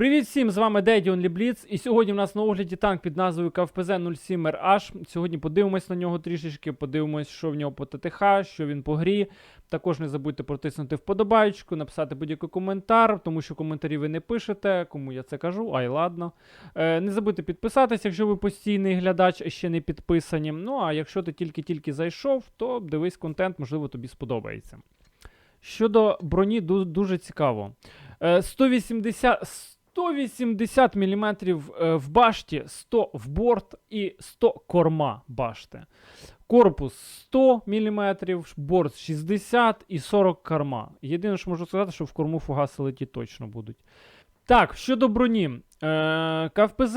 Привіт всім, з вами Деді Бліц. І сьогодні в нас на огляді танк під назвою КФПЗ 07 RH. Сьогодні подивимось на нього трішечки, подивимось, що в нього по ТТХ, що він по грі. Також не забудьте протиснути вподобайку, написати будь-який коментар, тому що коментарі ви не пишете, кому я це кажу, ай ладно. Е, не забудьте підписатися, якщо ви постійний глядач, ще не підписані. Ну а якщо ти тільки-тільки зайшов, то дивись контент, можливо, тобі сподобається. Щодо броні, дуже цікаво. Е, 180, 180 мм в башті, 100 в борт і 100 корма башти. Корпус 100 мм, борт 60 і 40 корма. Єдине, що можу сказати, що в корму фугаси летіти точно будуть. Так, щодо броні. Е, КФПЗ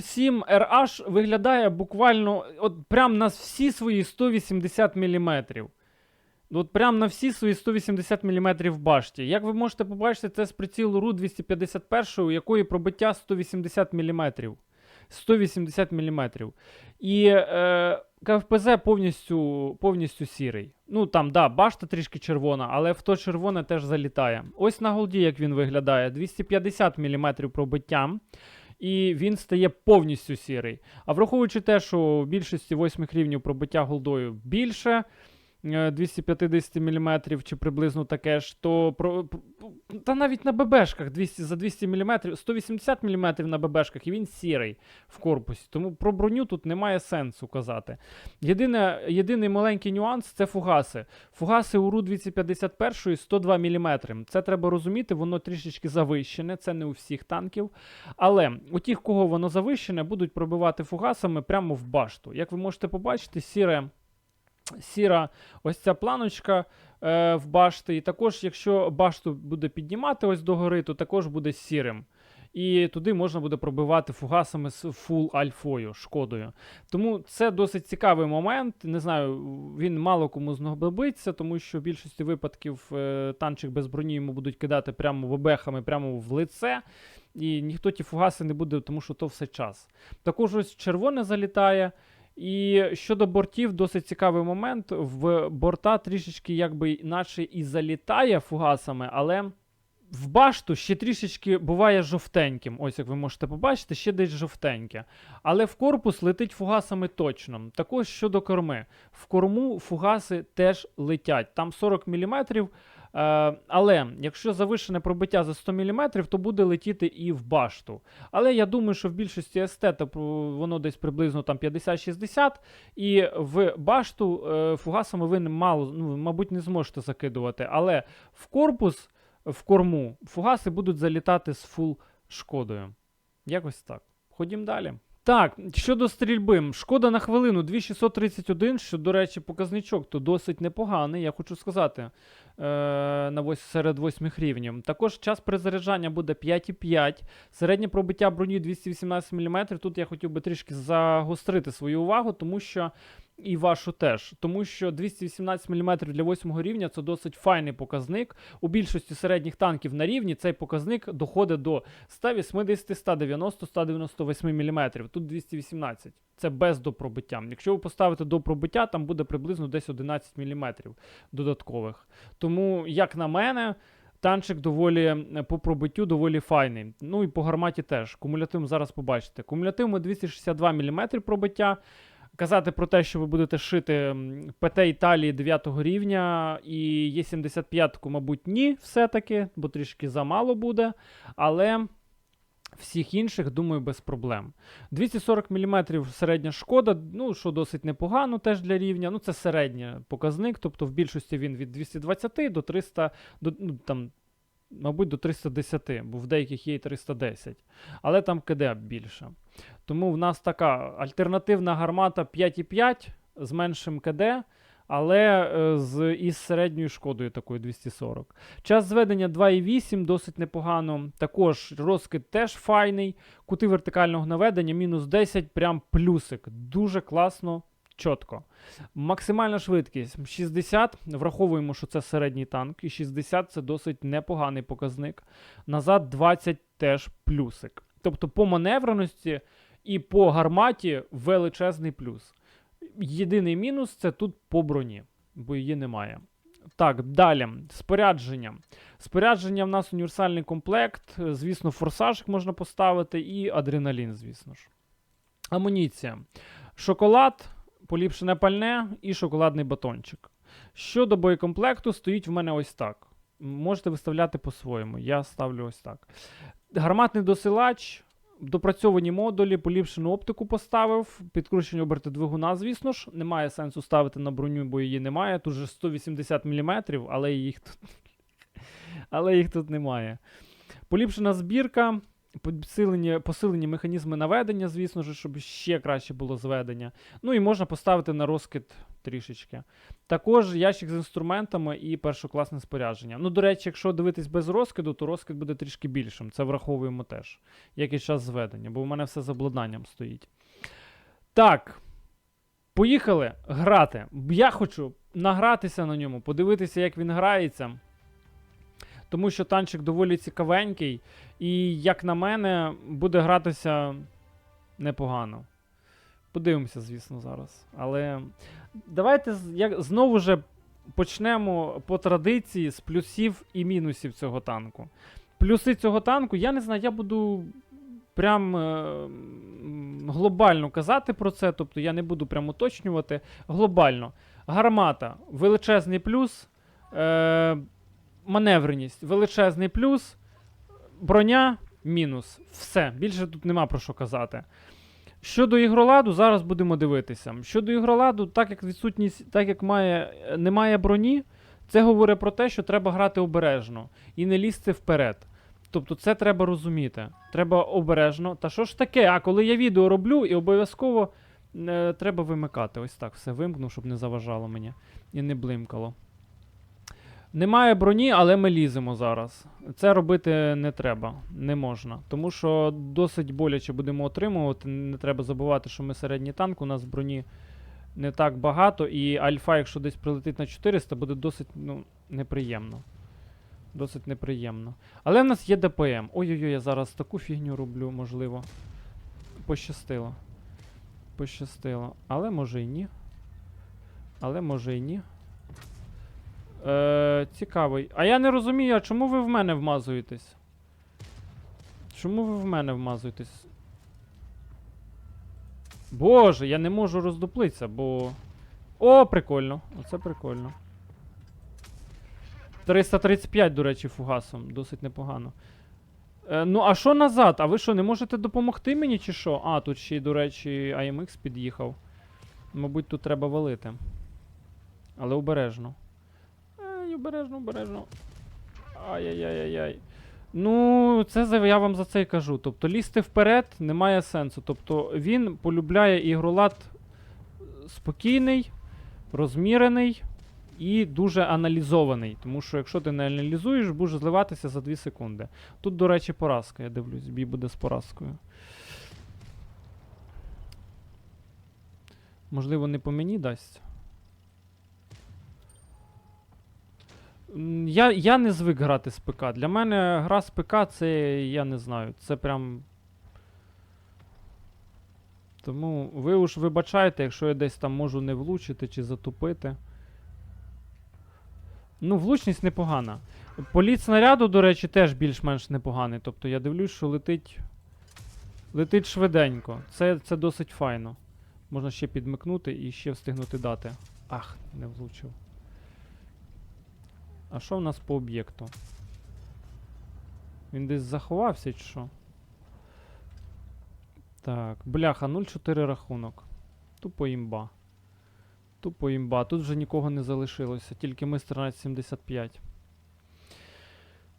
07 RH виглядає буквально от прям на всі свої 180 мм. От прям на всі свої 180 мм башті. Як ви можете побачити, це з прицілу РУ 251, у якої пробиття 180 мм. 180 мм. І е, КФПЗ повністю, повністю сірий. Ну там, да, башта трішки червона, але в то червоне теж залітає. Ось на голді, як він виглядає: 250 мм пробиття. І він стає повністю сірий. А враховуючи те, що в більшості восьмих рівнів пробиття голдою більше, 250 мм чи приблизно таке ж, то про, та навіть на ББшках 200, за 200 мм, 180 мм на ББшках, і він сірий в корпусі. Тому про броню тут немає сенсу казати. Єдине, єдиний маленький нюанс це фугаси. Фугаси УРУ 251 102 мм. Це треба розуміти, воно трішечки завищене, це не у всіх танків. Але у тих, кого воно завищене, будуть пробивати фугасами прямо в башту. Як ви можете побачити, сіре сіра ось ця планочка е, в башти. І також, якщо башту буде піднімати ось догори, то також буде сірим. І туди можна буде пробивати фугасами з фул альфою, шкодою. Тому це досить цікавий момент. Не знаю, він мало кому знадобиться, тому що в більшості випадків е, танчик без броні йому будуть кидати прямо вебехами, прямо в лице. І ніхто ті фугаси не буде, тому що то все час. Також ось червоне залітає. І щодо бортів, досить цікавий момент. В борта трішечки, якби, наче і залітає фугасами, але в башту ще трішечки буває жовтеньким. Ось як ви можете побачити, ще десь жовтеньке. Але в корпус летить фугасами точно. Також щодо корми. В корму фугаси теж летять. Там 40 мм. Е, але якщо завишене пробиття за 100 мм, то буде летіти і в башту. Але я думаю, що в більшості СТ то воно десь приблизно там 50-60, і в башту е, фугасами ви мало, ну, мабуть, не зможете закидувати. Але в корпус, в корму, фугаси будуть залітати з фул шкодою. Якось так. Ходім далі. Так, щодо стрільби, шкода на хвилину 2631, що, до речі, показничок то досить непоганий, я хочу сказати, на вось, серед восьмих рівнів. Також час перезаряджання буде 5,5, середнє пробиття броні 218 мм. Тут я хотів би трішки загострити свою увагу, тому що і вашу теж. Тому що 218 мм для 8 рівня це досить файний показник. У більшості середніх танків на рівні цей показник доходить до 180, 190, 198 мм. Тут 218. Це без допробиття. Якщо ви поставите до пробиття, там буде приблизно десь 11 мм додаткових. Тому, як на мене, танчик доволі е, по пробиттю доволі файний. Ну і по гарматі теж. Кумулятив зараз побачите. Кумулятив 262 мм пробиття. Казати про те, що ви будете шити ПТ Італії 9 рівня і є 75-ку, мабуть, ні, все-таки, бо трішки замало буде. Але всіх інших, думаю, без проблем. 240 мм середня шкода, ну, що досить непогано теж для рівня. Ну, це середній показник, тобто в більшості він від 220 до 300, до, ну, там, мабуть, до 310, бо в деяких є і 310. Але там КД більше. Тому в нас така альтернативна гармата 5,5 з меншим КД, але е, з, із середньою шкодою такою 240. Час зведення 2,8 досить непогано. Також розкид теж файний. Кути вертикального наведення мінус 10, прям плюсик. Дуже класно, чітко. Максимальна швидкість 60. Враховуємо, що це середній танк, і 60 це досить непоганий показник. Назад 20 теж плюсик. Тобто по маневреності і по гарматі величезний плюс. Єдиний мінус це тут по броні, бо її немає. Так, далі. Спорядження. Спорядження в нас універсальний комплект. Звісно, форсажик можна поставити і адреналін, звісно ж. Амуніція. Шоколад, поліпшене пальне і шоколадний батончик. Щодо боєкомплекту, стоїть в мене ось так. Можете виставляти по-своєму. Я ставлю ось так. Гарматний досилач, допрацьовані модулі, поліпшену оптику поставив, підкручені оберти двигуна, звісно ж. Немає сенсу ставити на броню, бо її немає. Тут же 180 мм, але їх тут, але їх тут немає. Поліпшена збірка, посилені, посилені механізми наведення, звісно ж, щоб ще краще було зведення. Ну і можна поставити на розкид трішечки. Також ящик з інструментами і першокласне спорядження. Ну, до речі, якщо дивитись без розкиду, то розкид буде трішки більшим. Це враховуємо теж, як і час зведення, бо у мене все з обладнанням стоїть. Так. Поїхали грати. Я хочу награтися на ньому, подивитися, як він грається. Тому що танчик доволі цікавенький, і, як на мене, буде гратися непогано. Подивимося, звісно, зараз. Але давайте як, знову ж почнемо по традиції з плюсів і мінусів цього танку. Плюси цього танку, я не знаю, я буду прям е, глобально казати про це, тобто я не буду прям уточнювати. Глобально. Гармата величезний плюс. Е, маневреність величезний плюс. Броня мінус. Все. Більше тут нема про що казати. Щодо ігроладу, зараз будемо дивитися. Щодо ігроладу, так як відсутність, так як має, немає броні, це говорить про те, що треба грати обережно і не лізти вперед. Тобто це треба розуміти. Треба обережно. Та що ж таке? А коли я відео роблю, і обов'язково е, треба вимикати. Ось так все вимкну, щоб не заважало мені і не блимкало. Немає броні, але ми ліземо зараз. Це робити не треба, не можна. Тому що досить боляче будемо отримувати. Не треба забувати, що ми середній танк, у нас броні не так багато, і альфа, якщо десь прилетить на 400, буде досить ну, неприємно. Досить неприємно. Але в нас є ДПМ. Ой-ой-ой, я зараз таку фігню роблю, можливо. Пощастило. Пощастило. Але може і ні. Але може і ні. Е, цікавий. А я не розумію, а чому ви в мене вмазуєтесь? Чому ви в мене вмазуєтесь? Боже, я не можу роздуплитися, бо. О, прикольно. Оце прикольно. 335, до речі, фугасом. Досить непогано. Е, ну, а що назад? А ви що, не можете допомогти мені, чи що? А, тут ще й, до речі, AMX під'їхав. Мабуть, тут треба валити. Але обережно. Обережно, обережно. Ай-яй-яй-яй. Ну, це я вам за це і кажу. Тобто лізти вперед немає сенсу. Тобто він полюбляє ігролад спокійний, розмірений і дуже аналізований. Тому що якщо ти не аналізуєш, будеш зливатися за 2 секунди. Тут, до речі, поразка, я дивлюсь, бій буде з поразкою. Можливо, не по мені дасть. Я, я не звик грати з ПК. Для мене гра з ПК це я не знаю. Це прям. Тому ви уж вибачайте, якщо я десь там можу не влучити чи затупити. Ну, влучність непогана. Політ снаряду, до речі, теж більш-менш непоганий. Тобто я дивлюсь, що летить. Летить швиденько. Це, це досить файно. Можна ще підмикнути і ще встигнути дати. Ах, не влучив. А що в нас по об'єкту? Він десь заховався чи що? Так, бляха, 0,4 рахунок. Тупо імба. Тупо імба. Тут вже нікого не залишилося, тільки ми з 1375.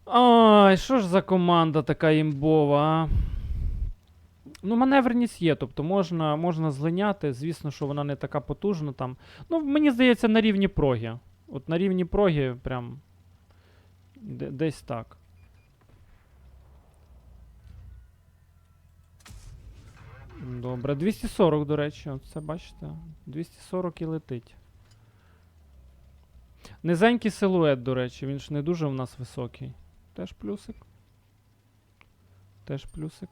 Ай, що ж за команда така імбова, а? Ну, маневреність є, тобто можна, можна злиняти. Звісно, що вона не така потужна там. Ну, мені здається, на рівні проги. От на рівні проги прям. де- Десь так. Добре, 240, до речі, от це бачите. 240 і летить. Низенький силует, до речі, він ж не дуже в нас високий. Теж плюсик. Теж плюсик.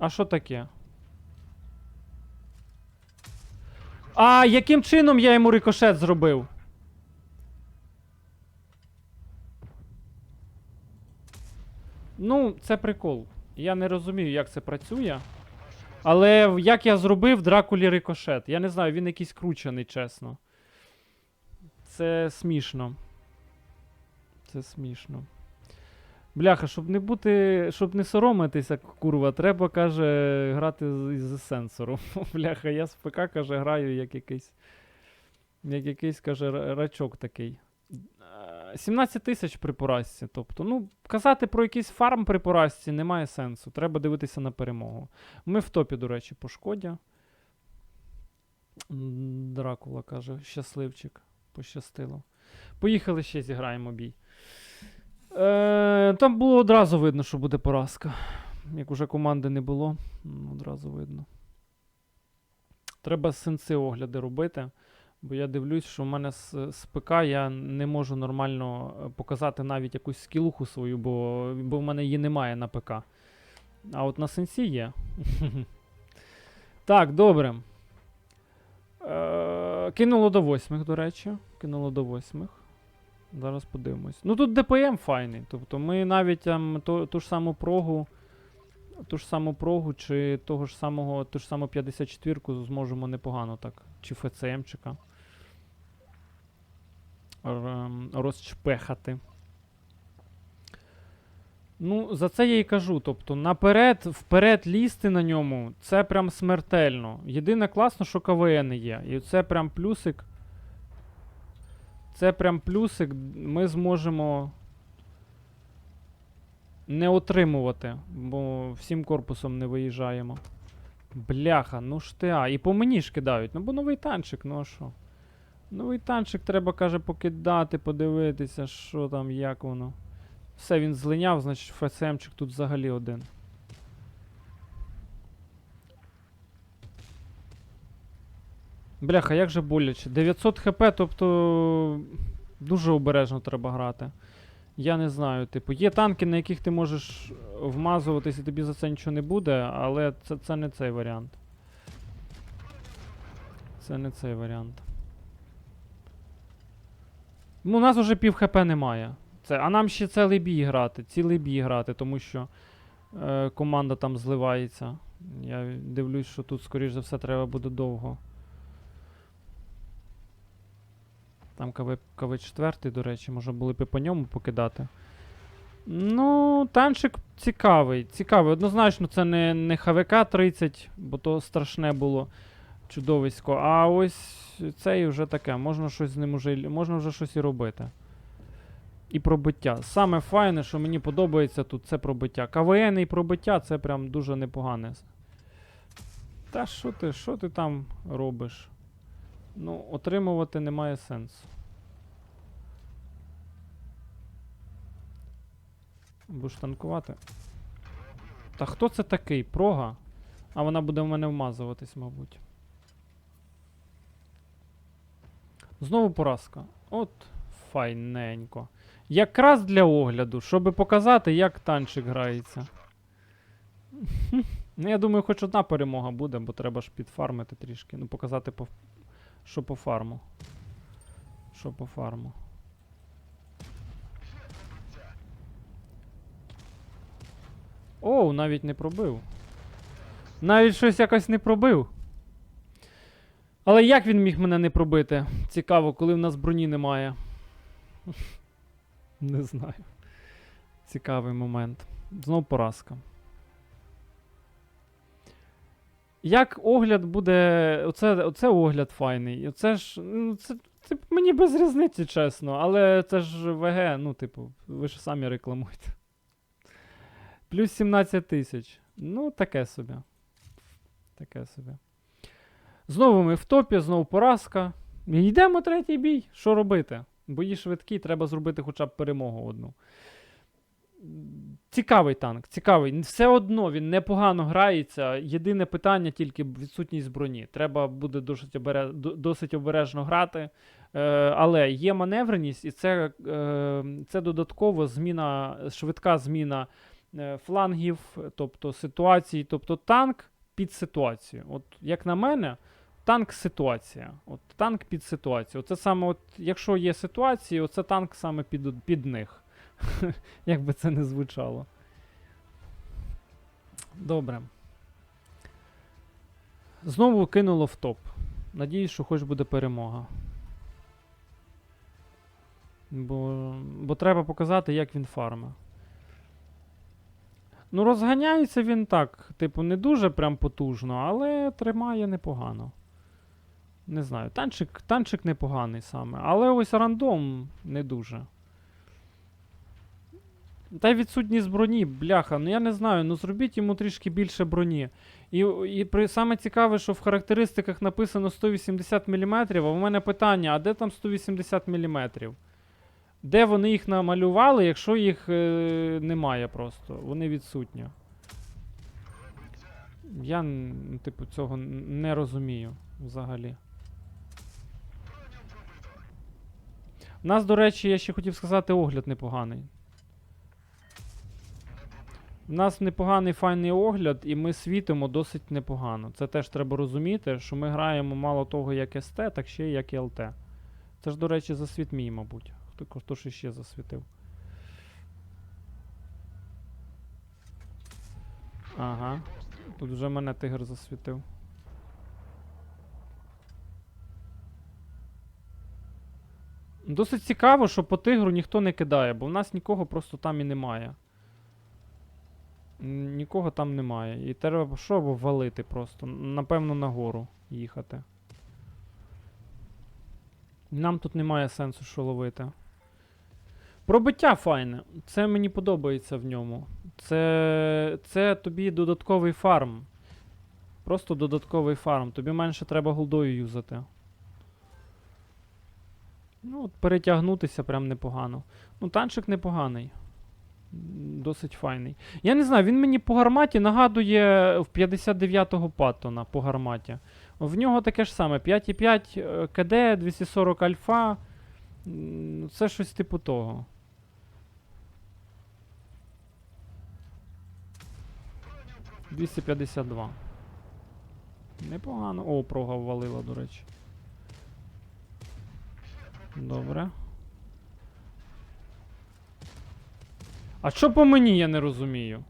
А що таке? А яким чином я йому рикошет зробив? Ну, це прикол. Я не розумію, як це працює. Але як я зробив Дракулі рикошет? Я не знаю, він якийсь кручений, чесно. Це смішно. Це смішно. Бляха, щоб не бути. Щоб не соромитися, курва, треба, каже, грати з- сенсором. Бляха, я з ПК, каже, граю як якийсь. Як якийсь, каже, рачок такий. Е, 17 тисяч при поразці. Тобто, ну, казати про якийсь фарм при поразці немає сенсу. Треба дивитися на перемогу. Ми в топі, до речі, по шкоді. Дракула каже, щасливчик. Пощастило. Поїхали ще зіграємо бій. Е, там було одразу видно, що буде поразка. Як уже команди не було, одразу видно. Треба сенси огляди робити. Бо я дивлюсь, що в мене з, з ПК я не можу нормально е, показати навіть якусь скілуху свою, бо, бо в мене її немає на ПК. А от на сенсі є. так, добре. Е, кинуло до восьмих, до речі. Кинуло до восьмих. Зараз подивимось. Ну тут ДПМ файний. Тобто ми навіть там ту, ту ж саму прогу. Ту ж саму прогу, чи того ж самого, ту ж саму 54-ку зможемо непогано так. Чи ФЦМчика. ем, Розчпехати. Ну, за це я і кажу. Тобто, наперед, вперед лізти на ньому, це прям смертельно. Єдине класно, що КВН є. І це прям плюсик. Це прям плюсик. Ми зможемо не отримувати, бо всім корпусом не виїжджаємо. Бляха, ну ж ти, а. І по мені ж кидають. Ну бо новий танчик, ну а що? Новий танчик треба, каже, покидати, подивитися, що там, як воно. Все, він злиняв, значить ФСМчик тут взагалі один. Бляха, як же боляче. 900 хп, тобто дуже обережно треба грати. Я не знаю, типу, є танки, на яких ти можеш вмазуватись і тобі за це нічого не буде, але це, це не цей варіант. Це не цей варіант. Ну, у нас уже пів хп немає. Це, а нам ще цілий бій грати, цілий бій грати, тому що е, команда там зливається. Я дивлюсь, що тут, скоріш за все, треба буде довго. Там КВ, КВ 4, до речі, можна було б по ньому покидати. Ну, танчик цікавий. Цікавий. Однозначно, це не, не ХВК 30, бо то страшне було чудовисько. А ось цей вже таке. Можна щось з ним уже, можна вже щось і робити. І пробиття. Саме файне, що мені подобається тут, це пробиття. КВН і пробиття це прям дуже непогане. Та що ти, що ти там робиш? Ну, отримувати немає сенсу. Будеш танкувати. Та хто це такий? Прога? А вона буде в мене вмазуватись, мабуть. Знову поразка. От файненько. Якраз для огляду, щоб показати, як танчик грається. Ну, я думаю, хоч одна перемога буде, бо треба ж підфармити трішки. Ну, показати, по, що по фарму. Що по фарму. Оу, навіть не пробив. Навіть щось якось не пробив. Але як він міг мене не пробити? Цікаво, коли в нас броні немає. Не знаю. Цікавий момент. Знов поразка. Як огляд буде. Оце, оце огляд файний. Оце ж. Ну, це, це мені без різниці, чесно. Але це ж ВГ, ну, типу, ви ж самі рекламуєте. Плюс 17 тисяч. Ну, таке собі. Таке собі. Знову ми в топі, знову поразка. Йдемо третій бій. Що робити? Бої швидкі, треба зробити хоча б перемогу одну. Цікавий танк, цікавий. Все одно він непогано грається. Єдине питання тільки відсутність броні. Треба буде досить, обере... до- досить обережно грати. Е, але є маневреність, і це, е, це додатково зміна, швидка зміна е, флангів, тобто ситуацій, тобто танк під ситуацію. От як на мене, танк ситуація. От танк під ситуацію. Оце саме, от, якщо є ситуації, оце танк саме під, під них. Як би це не звучало. Добре. Знову кинуло в топ. Надіюсь, що хоч буде перемога. Бо, бо треба показати, як він фармить. Ну, розганяється він так, типу, не дуже прям потужно, але тримає непогано. Не знаю, танчик, танчик непоганий саме. Але ось рандом не дуже. Та й відсутність броні, бляха, ну я не знаю, ну зробіть йому трішки більше броні. І, і при, саме цікаве, що в характеристиках написано 180 мм, а в мене питання, а де там 180 мм? Де вони їх намалювали, якщо їх е, немає просто? Вони відсутні. Я, типу, цього не розумію взагалі. У нас, до речі, я ще хотів сказати, огляд непоганий. У нас непоганий файний огляд, і ми світимо досить непогано. Це теж треба розуміти, що ми граємо мало того, як СТ, так ще й як і ЛТ. Це ж, до речі, засвіт мій, мабуть. Хто, хто ж ще засвітив? Ага. Тут вже мене тигр засвітив. Досить цікаво, що по тигру ніхто не кидає, бо в нас нікого просто там і немає. Нікого там немає. І треба що або валити просто. Напевно, нагору їхати. Нам тут немає сенсу що ловити. Пробиття файне. Це мені подобається в ньому. Це, це тобі додатковий фарм. Просто додатковий фарм. Тобі менше треба голдою юзати. Ну, от перетягнутися прям непогано. Ну, танчик непоганий. Досить файний. Я не знаю, він мені по гарматі нагадує в 59-го Паттона по гарматі. В нього таке ж саме: 5,5 е, КД, 240 альфа. Це щось типу того. Двісті п'ятдесят два. Непогано. О, прога ввалила, до речі. Добре. А що по мені, я не розумію?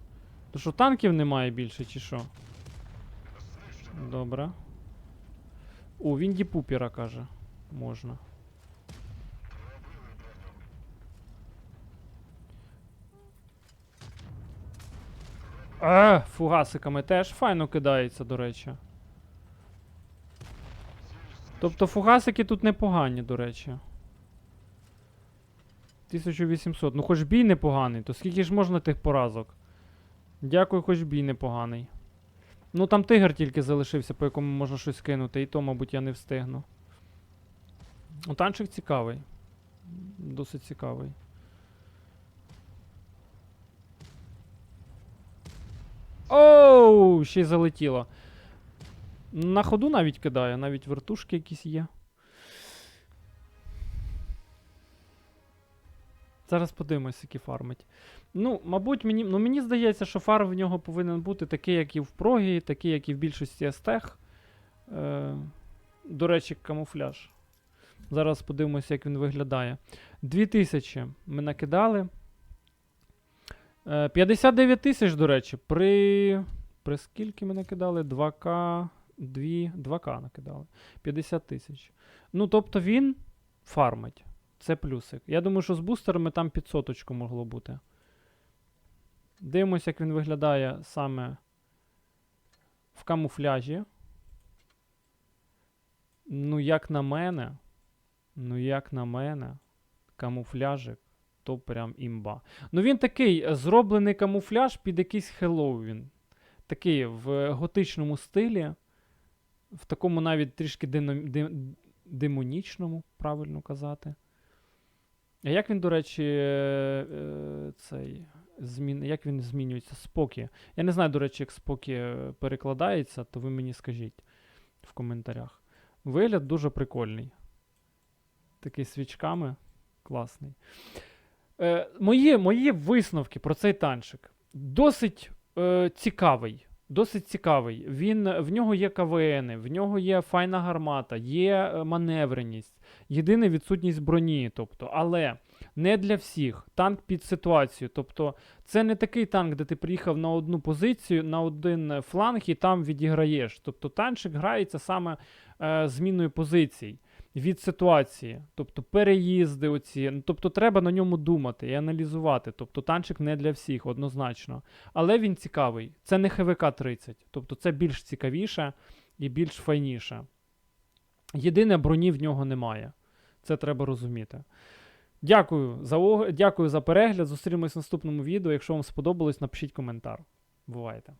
То що танків немає більше, чи що? Добре. О, Вінді Пупера каже. Можна. А, фугасиками теж файно кидається, до речі. Тобто фугасики тут непогані, до речі. 1800. Ну хоч бій непоганий, то скільки ж можна тих поразок? Дякую, хоч бій непоганий. Ну там тигр тільки залишився, по якому можна щось кинути, і то, мабуть, я не встигну. Ну, танчик цікавий. Досить цікавий. Оу, ще й залетіло. На ходу навіть кидає, навіть вертушки якісь є. Зараз подивимось, які фармить. Ну, мабуть, мені, ну, мені здається, що фарм в нього повинен бути такий, як і в прогі, такий, як і в більшості естех. Е, до речі, камуфляж. Зараз подивимося, як він виглядає. 2000 ми накидали. Е, 59 тисяч, до речі, при. При скільки ми накидали? 2К. 2, 2К накидали. 50 тисяч. Ну, тобто він фармить. Це плюсик. Я думаю, що з бустерами там 500 могло бути. Дивимося, як він виглядає саме в камуфляжі. Ну, як на мене. Ну, як на мене, камуфляжик то прям імба. Ну, він такий зроблений камуфляж під якийсь Хеллоуін. Такий в готичному стилі, в такому навіть трішки дино- ди- демонічному, правильно казати. А як він, до речі, е, цей, змін... як він змінюється? Спокі. Я не знаю, до речі, як спокі е, перекладається, то ви мені скажіть в коментарях. Вигляд дуже прикольний. Такий свічками. Класний. Е, мої, мої висновки про цей танчик. Досить е, цікавий. досить цікавий. Він, в нього є КВН, в нього є файна гармата, є е, маневреність. Єдине відсутність броні. Тобто, але не для всіх. Танк під ситуацію. Тобто, це не такий танк, де ти приїхав на одну позицію, на один е, фланг і там відіграєш. Тобто танчик грається саме е, зміною позицій від ситуації, тобто переїзди, оці. Ну, тобто треба на ньому думати і аналізувати. Тобто танчик не для всіх, однозначно. Але він цікавий. Це не ХВК 30, тобто це більш цікавіше і більш файніше. Єдине, броні в нього немає. Це треба розуміти. Дякую за, Дякую за перегляд. Зустрінемось в наступному відео. Якщо вам сподобалось, напишіть коментар. Бувайте!